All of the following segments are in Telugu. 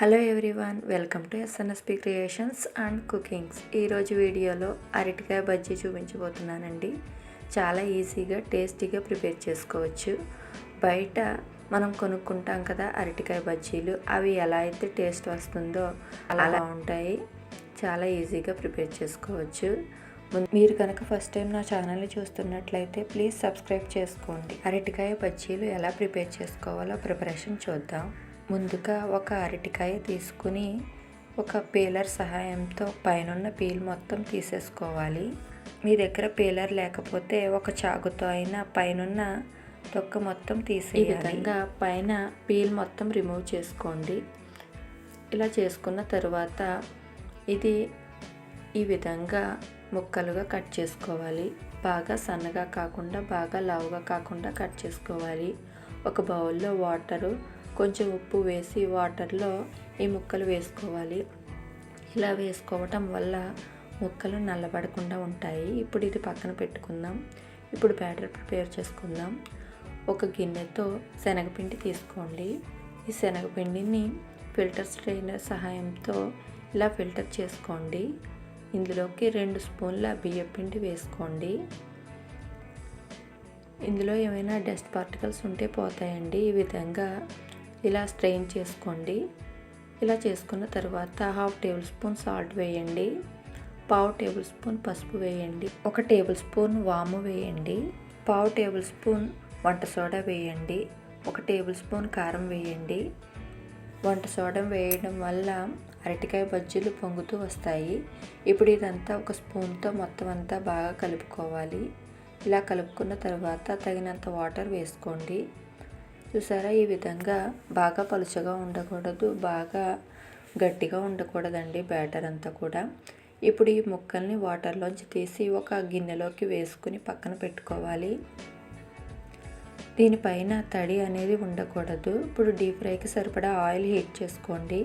Hello everyone welcome to S N S P creations and cookings ఈరోజు వీడియోలో అరటికాయ బజ్జీ చూపించబోతున్నానండి. చాలా ఈజీగా టేస్టీగా ప్రిపేర్ చేసుకోవచ్చు. బయట మనం కొనుక్కుంటాం కదా అరటికాయ బజ్జీలు అవి ఎలా అయితే టేస్ట్ వస్తుందో అలా ఉంటాయి. చాలా ఈజీగా ప్రిపేర్ చేసుకోవచ్చు. మీరు కనుక ఫస్ట్ టైం నా ఛానల్ని చూస్తున్నట్లయితే ప్లీజ్ సబ్స్క్రైబ్ చేసుకోండి. అరటికాయ బజ్జీలు ఎలా ప్రిపేర్ చేసుకోవాలో ప్రిపరేషన్ చూద్దాం. ముందుగా ఒక అరటికాయ తీసుకుని ఒక పీలర్ సహాయంతో పైనున్న పీల్ మొత్తం తీసేసుకోవాలి. మీ దగ్గర పీలర్ లేకపోతే ఒక చాకుతో అయినా పైనున్న తొక్క మొత్తం తీసే విధంగా పైన పీల్ మొత్తం రిమూవ్ చేసుకోండి. ఇలా చేసుకున్న తర్వాత ఇది ఈ విధంగా ముక్కలుగా కట్ చేసుకోవాలి. బాగా సన్నగా కాకుండా బాగా లావుగా కాకుండా కట్ చేసుకోవాలి. ఒక బౌల్లో వాటరు కొంచెం ఉప్పు వేసి వాటర్లో ఈ ముక్కలు వేసుకోవాలి. ఇలా వేసుకోవటం వల్ల ముక్కలు నల్లబడకుండా ఉంటాయి. ఇప్పుడు ఇది పక్కన పెట్టుకుందాం. ఇప్పుడు బ్యాటర్ ప్రిపేర్ చేసుకుందాం. ఒక గిన్నెతో శనగపిండి తీసుకోండి. ఈ శనగపిండిని ఫిల్టర్ స్ట్రైనర్ సహాయంతో ఇలా ఫిల్టర్ చేసుకోండి. ఇందులోకి రెండు స్పూన్ల బియ్యపిండి వేసుకోండి. ఇందులో ఏమైనా డస్ట్ పార్టికల్స్ ఉంటే పోతాయండి. ఈ విధంగా ఇలా స్ట్రెయిన్ చేసుకోండి. ఇలా చేసుకున్న తర్వాత హాఫ్ టేబుల్ స్పూన్ సాల్ట్ వేయండి. పావు టేబుల్ స్పూన్ పసుపు వేయండి. ఒక టేబుల్ స్పూన్ వాము వేయండి. పావు టేబుల్ స్పూన్ వంట సోడా వేయండి. ఒక టేబుల్ స్పూన్ కారం వేయండి. వంట సోడా వేయడం వల్ల అరటికాయ బజ్జీలు పొంగుతూ వస్తాయి. ఇప్పుడు ఇదంతా ఒక స్పూన్తో మొత్తం అంతా బాగా కలుపుకోవాలి. ఇలా కలుపుకున్న తర్వాత తగినంత వాటర్ వేసుకోండి. చూసారా? ఈ విధంగా బాగా పలుచగా ఉండకూడదు బాగా గట్టిగా ఉండకూడదండి బ్యాటర్ అంతా కూడా. ఇప్పుడు ఈ ముక్కల్ని వాటర్లోంచి తీసి ఒక గిన్నెలోకి వేసుకుని పక్కన పెట్టుకోవాలి. దీనిపైన తడి అనేది ఉండకూడదు. ఇప్పుడు డీప్ ఫ్రైకి సరిపడా ఆయిల్ హీట్ చేసుకోండి.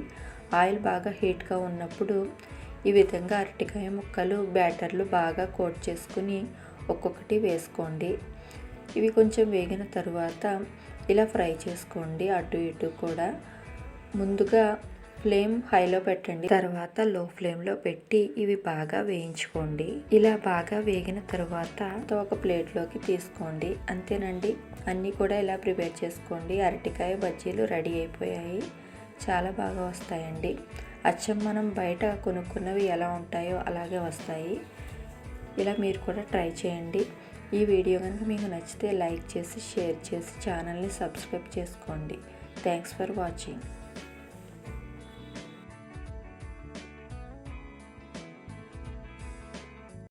ఆయిల్ బాగా హీట్గా ఉన్నప్పుడు ఈ విధంగా అరటికాయ ముక్కలు బ్యాటర్లు బాగా కోట్ చేసుకుని ఒక్కొక్కటి వేసుకోండి. ఇవి కొంచెం వేగిన తరువాత ఇలా ఫ్రై చేసుకోండి. అటు ఇటు కూడా. ముందుగా ఫ్లేమ్ హైలో పెట్టండి. తర్వాత లో ఫ్లేమ్లో పెట్టి ఇవి బాగా వేయించుకోండి. ఇలా బాగా వేగిన తర్వాత ఒక ప్లేట్లోకి తీసుకోండి. అంతేనండి. అన్నీ కూడా ఇలా ప్రిపేర్ చేసుకోండి. అరటికాయ బజ్జీలు రెడీ అయిపోయాయి. చాలా బాగా వస్తాయండి. అచ్చం మనం బయట కొనుక్కున్నవి ఎలా ఉంటాయో అలాగే వస్తాయి. ఇలా మీరు కూడా ట్రై చేయండి. ఈ వీడియో కనుక మీకు నచ్చితే లైక్ చేసి షేర్ చేసి ఛానల్ని సబ్స్క్రైబ్ చేసుకోండి. Thanks for watching